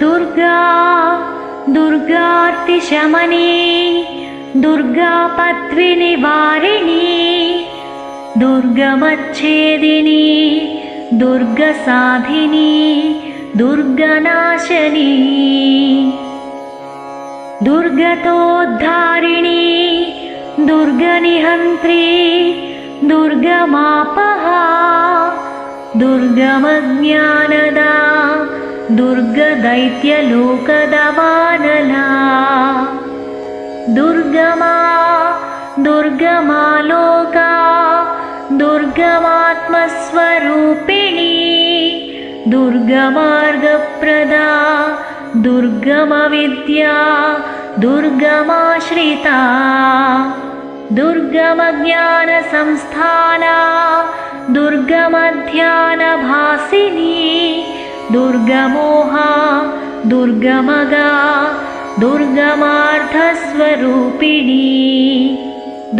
दुर्गा दुर्गार्तिशमनी दुर्गापत्विनिवारिणी दुर्गमच्छेदिनी दुर्गसाधिनी दुर्गनाशनी दुर्गतोद्धारिणी दुर्गनिहन्त्री दुर्गमापहा दुर्गमज्ञानदा दुर्गदैत्यलोकदवानला। दुर्गमा दुर्गमालोका दुर्गमात्मस्वरूपिणी दुर्गमार्गप्रदा दुर्गमविद्या दुर्गमाश्रिता। दुर्गमज्ञानसंस्थाना दुर्गमध्यानभासिनी दुर्गमोहा दुर्गमगा दुर्गमार्थस्वरूपिणी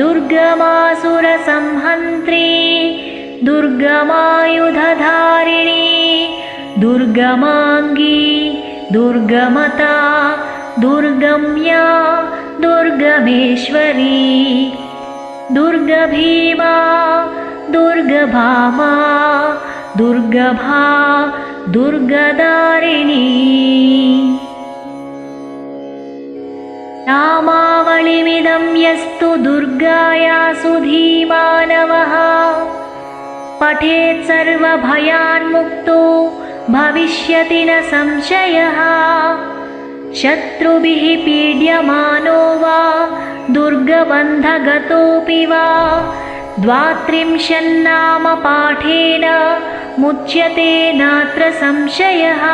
दुर्गमासुरसंहन्त्री दुर्गमायुधधारिणी दुर्गमाङ्गी दुर्गमता दुर्गम्या दुर्गमेश्वरी दुर्गभीमा दुर्गभामा दुर्गभा दुर्गदारिणी। नामावलिमिदं यस्तु दुर्गायासु धीमानवः। पठेत् सर्वभयान्मुक्तो भविष्यति न संशयः। शत्रुभिः पीड्यमानो वा दुर्गबन्धगतोऽपि वा द्वात्रिंशन्नामपाठेन मुच्यते नात्र संशयः